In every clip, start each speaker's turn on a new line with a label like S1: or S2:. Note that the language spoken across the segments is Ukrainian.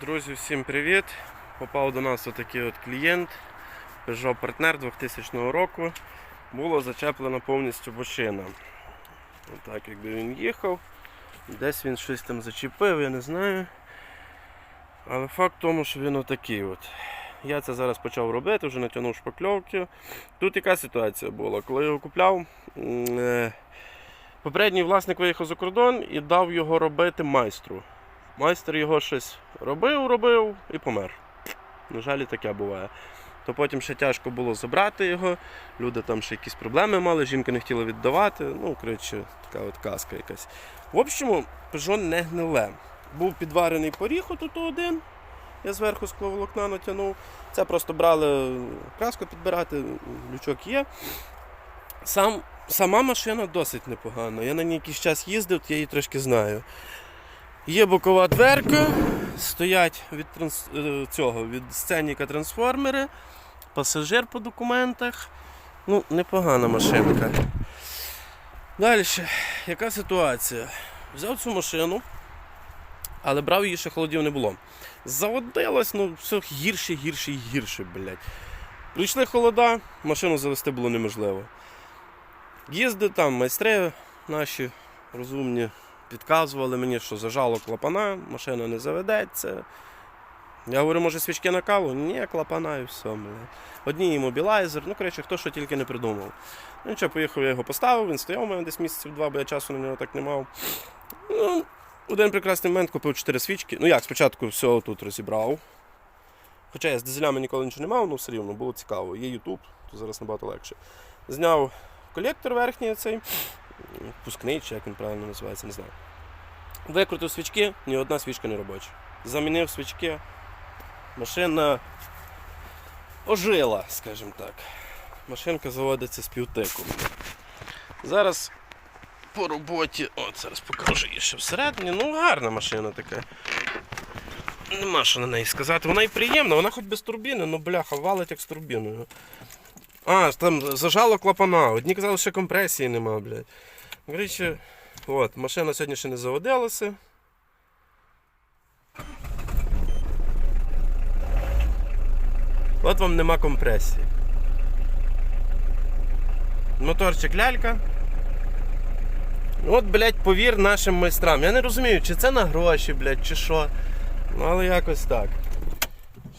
S1: Друзі, всім привіт! Попав до нас отакий от клієнт Peugeot Partner 2000 року. Було зачеплено повністю бочина. Отак, якби він їхав, десь він щось там зачепив, я не знаю. Але факт в тому, що він отакий от. Я це зараз почав робити, вже натягнув шпакльовки. Тут яка ситуація була? Коли я його купляв, е, попередній власник виїхав за кордон і дав його робити майстру. Майстер його щось робив, робив і помер. На жаль, таке буває. То потім ще тяжко було забрати його, люди там ще якісь проблеми мали, жінка не хотіла віддавати. Ну, коротше, така от казка якась. В общому, Peugeot не гниле. Був підварений поріг отут один. Я зверху скловолокна натягнув. Це просто брали краску підбирати, лючок є. Сам, сама машина досить непогана. Я на ній якийсь час їздив, я її трошки знаю. Є бокова дверка, стоять від е, цього, від сценіка трансформери, пасажир по документах. Ну, непогана машинка. Далі, яка ситуація? Взяв цю машину, але брав її ще холодів не було. Заводилось, ну все гірше, гірше і гірше, блядь. Прийшли холода, машину завести було неможливо. Їзди там, майстри наші розумні підказували мені, що зажало клапана, машина не заведеться. Я говорю, може свічки на каву? Ні, клапана і все. Одні імобілайзер, ну коротше, хто що тільки не придумав. Ну нічого, поїхав, я його поставив, він стояв у мене десь місяців два, бо я часу на нього так не мав. Ну, один прекрасний момент купив 4 свічки. Ну як, спочатку все тут розібрав. Хоча я з дизелями ніколи нічого не мав, ну все рівно було цікаво. Є YouTube, то зараз набагато легше. Зняв колектор верхній цей, пускний, чи як він правильно називається, не знаю. Викрутив свічки, ні одна свічка не робоча. Замінив свічки, машина ожила, скажімо так. Машинка заводиться з півтику. Зараз по роботі, от зараз покажу її ще всередині. Ну, гарна машина така. Нема що на неї сказати. Вона і приємна, вона хоч без турбіни, ну бляха, валить як з турбіною. А, там зажало клапана. Одні казали, що компресії нема, блядь. Коротше, от, машина сьогодні ще не заводилася. От вам нема компресії. Моторчик лялька. От, блядь, повір нашим майстрам. Я не розумію, чи це на гроші, блядь, чи що. Ну, але якось так.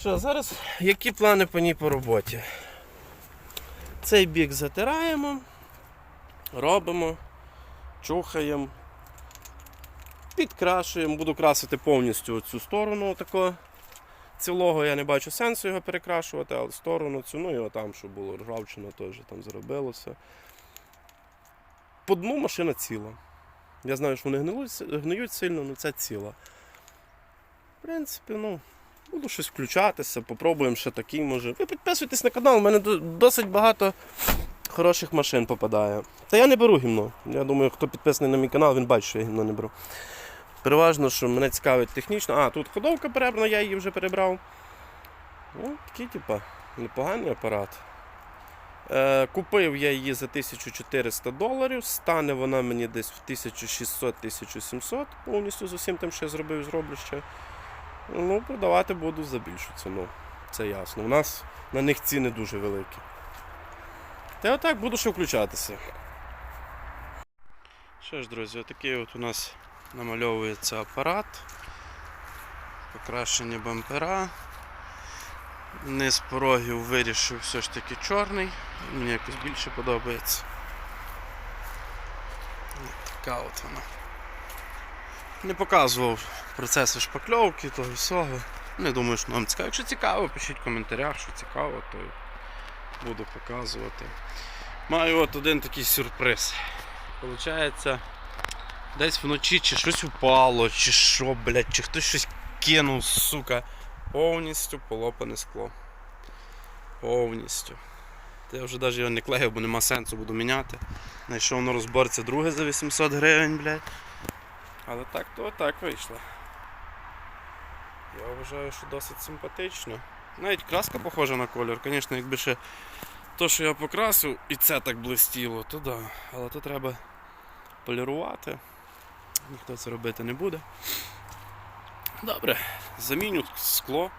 S1: Що, зараз які плани по ній по роботі? Цей бік затираємо, робимо, чухаємо, підкрашуємо, буду красити повністю цю сторону тако. Цілого я не бачу сенсу його перекрашувати, але сторону цю, ну і отам, щоб було ржавчина, теж там зробилося. По дну машина ціла. Я знаю, що вони гниють, гниють сильно, але це ціла. В принципі, ну, буду щось включатися, попробуємо ще такий може. Ви підписуйтесь на канал, у мене досить багато хороших машин попадає. Та я не беру гімно. Я думаю, хто підписаний на мій канал, він бачить, що я гімно не беру. Переважно, що мене цікавить технічно. А, тут ходовка перебрана, я її вже перебрав. Ну, такий, типа, непоганий апарат. Е, купив я її за 1400 доларів. Стане вона мені десь в 1600-1700 повністю з усім тим, що я зробив зроблю ще. Ну, продавати буду за більшу ціну. Це ясно. У нас на них ціни дуже великі. Та я отак буду ще включатися. Що ж, друзі, отакий от у нас намальовується апарат. Покращення бампера. Низ порогів вирішив все ж таки чорний. Мені якось більше подобається. Така от вона. Не показував процеси шпакльовки, того всього. Не думаю, що вам цікаво. Якщо цікаво, пишіть в коментарях, що цікаво, то буду показувати. Маю от один такий сюрприз. Получається, десь вночі чи щось упало, чи що, блядь, чи хтось щось кинув, сука. Повністю полопане скло. Повністю. Я вже навіть його не клеїв, бо нема сенсу буду міняти. Знайшов на розборці друге за 800 гривень, блядь. Але так то так вийшло. Я вважаю, що досить симпатично. Навіть краска похожа на колір. Звісно, якби ще то, що я покрасив, і це так блистіло, то да. Але то треба полірувати. Ніхто це робити не буде. Добре, заміню скло.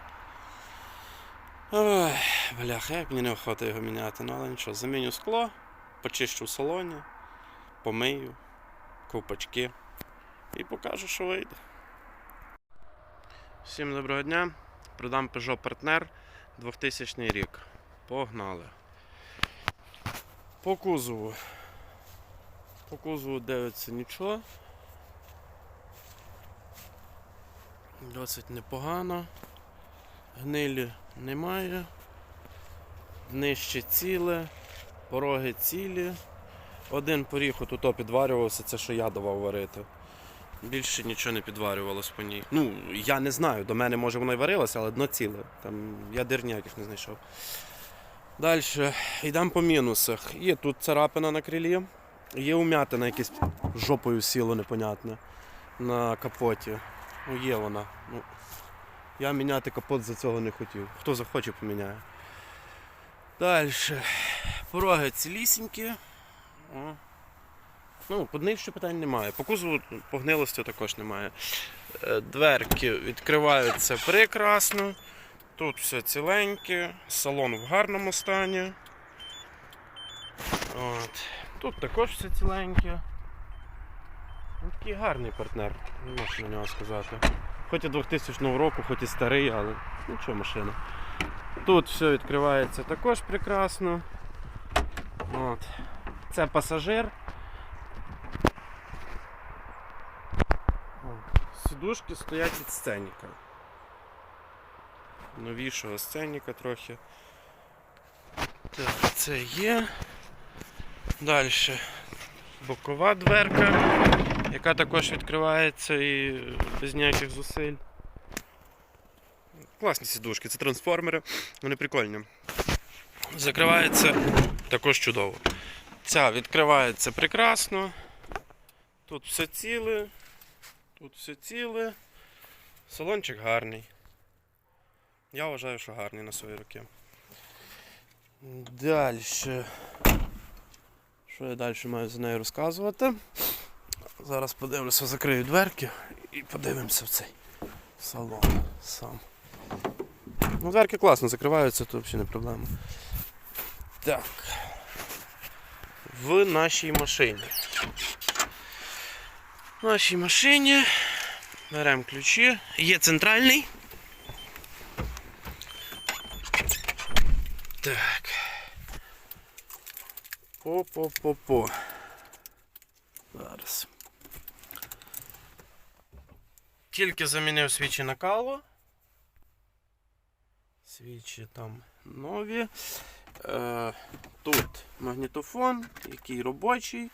S1: Ой, бляха, як мені неохота його міняти, ну але нічого, заміню скло, почищу в салоні, помию, ковпачки і покажу, що вийде. Всім доброго дня. Продам Peugeot Partner 2000 рік. Погнали. По кузову. По кузову дивиться нічого. Досить непогано. Гнилі немає. Нижче ціле, пороги цілі. Один поріг отут підварювався, це що я давав варити. Більше нічого не підварювалось по ній. Ну, я не знаю, до мене може воно і варилося, але дно ціле. Там ядер ніяких не знайшов. Далі йдемо по мінусах. Є тут царапина на крилі, є ум'ятина якесь жопою сіло непонятне на капоті. Ну, є вона. Ну, я міняти капот за цього не хотів. Хто захоче, поміняє. Далі. Пороги цілісінькі. О. Ну, нижче питань немає. По кузову по гнилості також немає. Е, Дверки відкриваються прекрасно. Тут все ціленьке, салон в гарному стані. От. Тут також все ціленьке. Ну, такий гарний партнер, не можу на нього сказати. Хоч і 2000 року, хоч і старий, але нічого машина. Тут все відкривається також прекрасно. От. Це пасажир. О, Сідушки стоять від сценіка. Новішого сценіка трохи. Так, це є. Далі бокова дверка, яка також відкривається і без ніяких зусиль. Класні сідушки, це трансформери, вони прикольні. Закривається також чудово. Ця відкривається прекрасно. Тут все ціле, тут все ціле. Салончик гарний. Я вважаю, що гарний на свої роки. Далі. Що я далі маю за нею розказувати? Зараз подивлюся, закрию дверки і подивимося в цей салон сам. Ну, дверки класно закриваються, то взагалі не проблема. Так. В нашій машині. Нашій машині беремо ключі. Є центральний. Так. По-по-по-по. Зараз. Тільки замінив свічі на каву. Свічі там нові. Е, тут магнітофон, який робочий.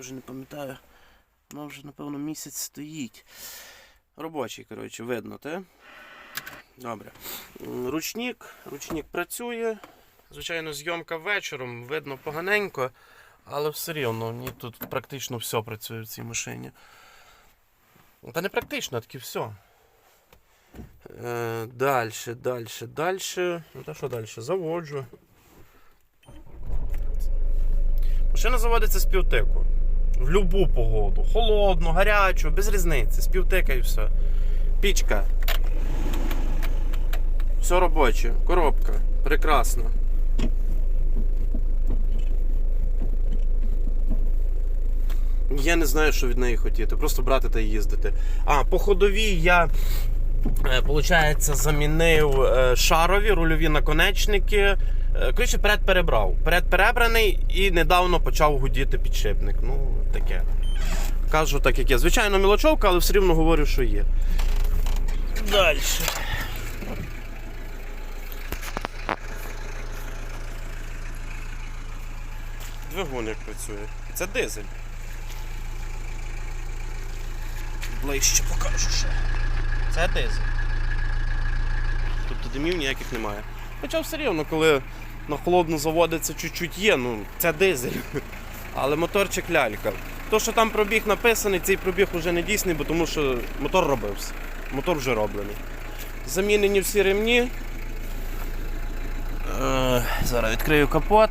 S1: Вже не пам'ятаю. Воно вже, напевно, місяць стоїть. Робочий, коротше, видно, те? Добре. Ручник, ручник працює. Звичайно, зйомка вечором, видно поганенько, але все рівно, мені тут практично все працює в цій машині. Та не практично, таки все. Е, далі, далі, далі. Ну та що далі? Заводжу. Машина заводиться з півтику. В любу погоду. Холодну, гарячу, без різниці. З півтика і все. Пічка. Все робоче. Коробка. Прекрасно. Я не знаю, що від неї хотіти. Просто брати та їздити. А, по ходовій я. Е, Получається, замінив е, шарові рульові наконечники. Е, Коротше, перед перебрав. Перед перебраний і недавно почав гудіти підшипник. Ну, таке. Кажу так, як є. Звичайно, мілочовка, але все рівно говорю, що є. Далі. Двигун як працює. Це дизель. Ближче покажу ще. Це дизель. Тобто димів ніяких немає. Хоча все рівно, коли на холодно заводиться чуть-чуть є, ну це дизель. Але моторчик лялька. То, що там пробіг написаний, цей пробіг вже не дійсний, бо тому що мотор робився. Мотор вже роблений. Замінені всі ремні. Е, зараз відкрию капот.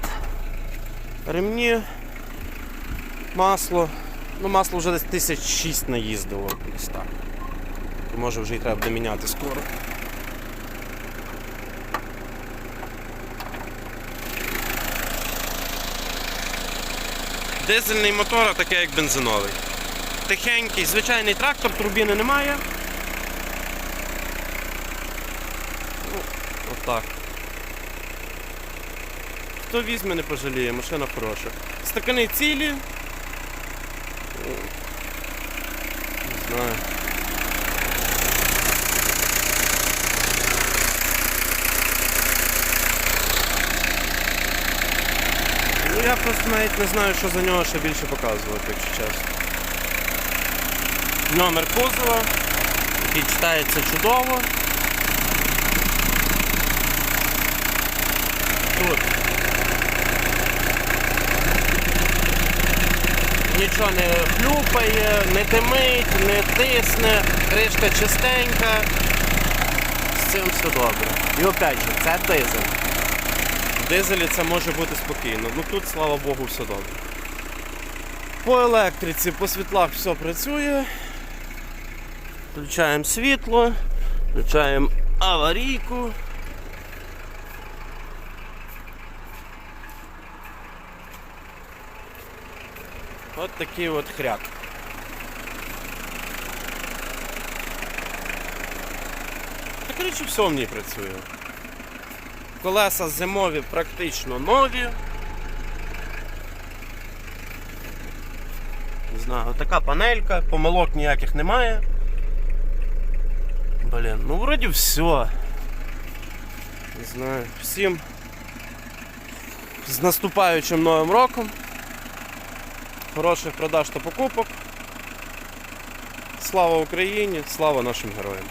S1: Ремні. Масло. Ну, масло вже десь тисяч шість наїздило. Може вже і треба буде міняти скоро. Дизельний мотор, а таке як бензиновий. Тихенький, звичайний трактор, турбіни немає. Ну, отак. Хто візьме, не пожаліє, машина хороша. Стакани цілі. Ну, Не знаю. Ну я просто навіть не знаю, що за нього ще більше показувати, якщо чесно. Номер кузова, який читається чудово. Тут нічого не хлюпає, не димить, не тисне, кришка чистенька. З цим все добре. І опять же, це дизель. Дизелі це може бути спокійно. Ну тут, слава Богу, все добре. По електриці, по світлах все працює. Включаємо світло, включаємо аварійку. От такий от хряк. Та коротше все в ній працює. Колеса зимові практично нові. Не знаю, така панелька, помилок ніяких немає. Блін, ну вроді все. Не знаю. Всім з наступаючим новим роком. Хороших продаж та покупок. Слава Україні, слава нашим героям.